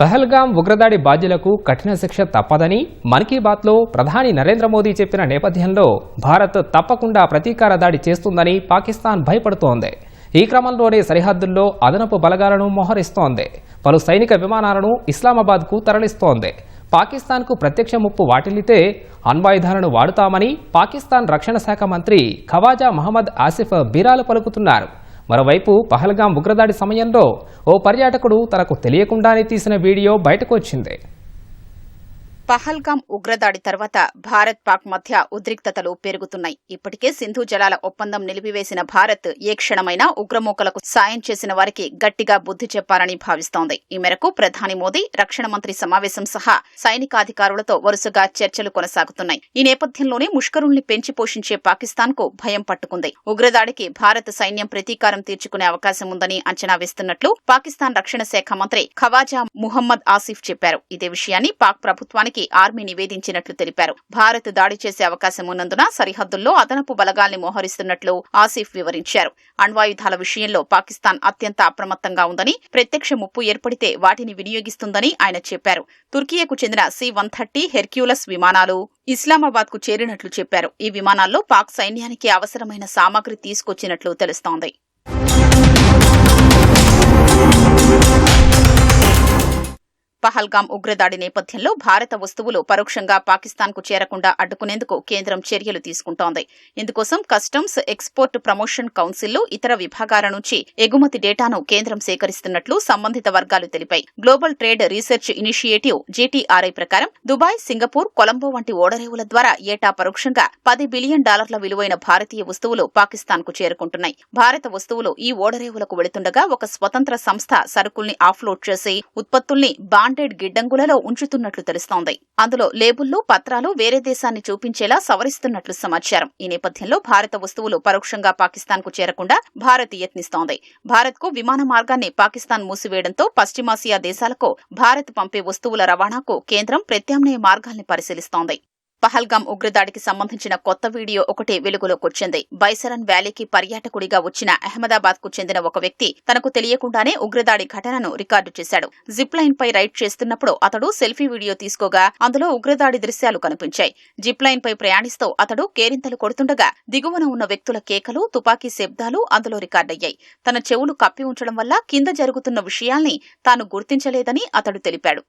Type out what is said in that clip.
పహల్గాం ఉగ్రదాడి బాధ్యులకు కఠిన శిక్ష తప్పదని మన్ కీ బాత్లో ప్రధాని నరేంద్ర మోదీ చెప్పిన నేపథ్యంలో భారత్ తప్పకుండా ప్రతీకార దాడి చేస్తుందని పాకిస్తాన్ భయపడుతోంది. ఈ క్రమంలోనే సరిహద్దుల్లో అదనపు బలగాలను మోహరిస్తోంది. పలు సైనిక విమానాలను ఇస్లామాబాద్కు తరలిస్తోంది. పాకిస్తాన్కు ప్రత్యక్ష ముప్పు వాటిల్లితే అణ్వాయుధాలను వాడుతామని పాకిస్తాన్ రక్షణ శాఖ మంత్రి ఖవాజా మహమ్మద్ ఆసిఫ్ బీరాలు పలుకుతున్నారు. మరోవైపు పహల్గాం ఉగ్రదాడి సమయంలో ఓ పర్యాటకుడు తనకు తెలియకుండానే తీసిన వీడియో బయటకు వచ్చింది. పహల్గాం ఉగ్రదాడి తర్వాత భారత్ పాక్ మధ్య ఉద్రిక్తతలు పెరుగుతున్నాయి. ఇప్పటికే సింధు జలాల ఒప్పందం నిలిపివేసిన భారత్ ఏ క్షణమైనా ఉగ్రమూకలకు సాయం చేసిన వారికి గట్టిగా బుద్ధి చెప్పాలని భావిస్తోంది. ఈ మేరకు ప్రధాని మోదీ రక్షణ మంత్రి సమావేశం సహా సైనికాధికారులతో వరుసగా చర్చలు కొనసాగుతున్నాయి. ఈ నేపథ్యంలోనే ముష్కరుల్ని పెంచి పోషించే పాకిస్తాన్కు భయం పట్టుకుంది. ఉగ్రదాడికి భారత సైన్యం ప్రతీకారం తీర్చుకునే అవకాశం ఉందని అంచనా వేస్తున్నట్లు పాకిస్తాన్ రక్షణ శాఖ మంత్రి ఖవాజా ముహమ్మద్ ఆసిఫ్ చెప్పారు. ఇదే విషయాన్ని పాక్ ప్రభుత్వానికి ఆర్మీ నివేదించినట్లు తెలిపారు. భారత్ దాడి చేసే అవకాశం ఉన్నందున సరిహద్దుల్లో అదనపు బలగాల్ని మోహరిస్తున్నట్లు ఆసిఫ్ వివరించారు. అణ్వాయుధాల విషయంలో పాకిస్తాన్ అత్యంత అప్రమత్తంగా ఉందని ప్రత్యక్ష ముప్పు ఏర్పడితే వాటిని వినియోగిస్తుందని ఆయన చెప్పారు. తుర్కియకు చెందిన సి వన్ థర్టీ హెర్క్యూలస్ విమానాలు ఇస్లామాబాద్కు చేరినట్లు చెప్పారు. ఈ విమానాల్లో పాక్ సైన్యానికి అవసరమైన సామాగ్రి తీసుకొచ్చినట్లు తెలుస్తోంది. పహల్గాం ఉగ్రదాడి నేపథ్యంలో భారత వస్తువులు పరోక్షంగా పాకిస్తాన్కు చేరకుండా అడ్డుకునేందుకు కేంద్రం చర్యలు తీసుకుంటోంది. ఇందుకోసం కస్టమ్స్ ఎక్స్పోర్ట్ ప్రమోషన్ కౌన్సిల్లో ఇతర విభాగాల నుంచి ఎగుమతి డేటాను కేంద్రం సేకరిస్తున్నట్లు సంబంధిత వర్గాలు తెలిపాయి. Global trade research initiative GTRI ప్రకారం దుబాయ్ సింగపూర్ కొలంబో వంటి ఓడరేవుల ద్వారా ఏటా పరోక్షంగా పది బిలియన్ డాలర్ల విలువైన భారతీయ వస్తువులు పాకిస్తాన్కు చేరుకుంటున్నాయి. భారత వస్తువులు ఈ ఓడరేవులకు వెళుతుండగా ఒక స్వతంత్ర సంస్థ సరుకుల్ని ఆఫ్లోడ్ చేసి ఉత్పత్తుల్ని బాండెడ్ గిడ్డంగులలో ఉంచుతున్నట్లు తెలుస్తోంది. అందులో లేబుల్లో పత్రాలు వేరే దేశాన్ని చూపించేలా సవరిస్తున్నట్లు సమాచారం. ఈ నేపథ్యంలో భారత వస్తువులు పరోక్షంగా పాకిస్తాన్కు చేరకుండా భారత్ యత్నిస్తోంది. భారత్కు విమాన మార్గాన్ని పాకిస్తాన్ మూసివేయడంతో పశ్చిమాసియా దేశాలకు భారత్ పంపే వస్తువుల రవాణాకు కేంద్రం ప్రత్యామ్నాయ మార్గాల్ని పరిశీలిస్తోంది. పహల్గాం ఉగ్రదాడికి సంబంధించిన కొత్త వీడియో ఒకటి వెలుగులోకొచ్చింది బైసరన్ వ్యాలీకి పర్యాటకుడిగా వచ్చిన అహ్మదాబాద్కు చెందిన ఒక వ్యక్తి తనకు తెలియకుండానే ఉగ్రదాడి ఘటనను రికార్డు చేశాడు. జిప్ లైన్ పై రైడ్ చేస్తున్నప్పుడు అతడు సెల్ఫీ వీడియో తీసుకోగా అందులో ఉగ్రదాడి దృశ్యాలు కనిపించాయి. జిప్ లైన్ పై ప్రయాణిస్తూ అతడు కేరింతలు కొడుతుండగా దిగువన ఉన్న వ్యక్తుల కేకలు తుపాకీ శబ్దాలు అందులో రికార్డయ్యాయి. తన చెవులు కప్పి ఉంచడం వల్ల కింద జరుగుతున్న విషయాల్ని తాను గుర్తించలేదని అతడు తెలిపాడు.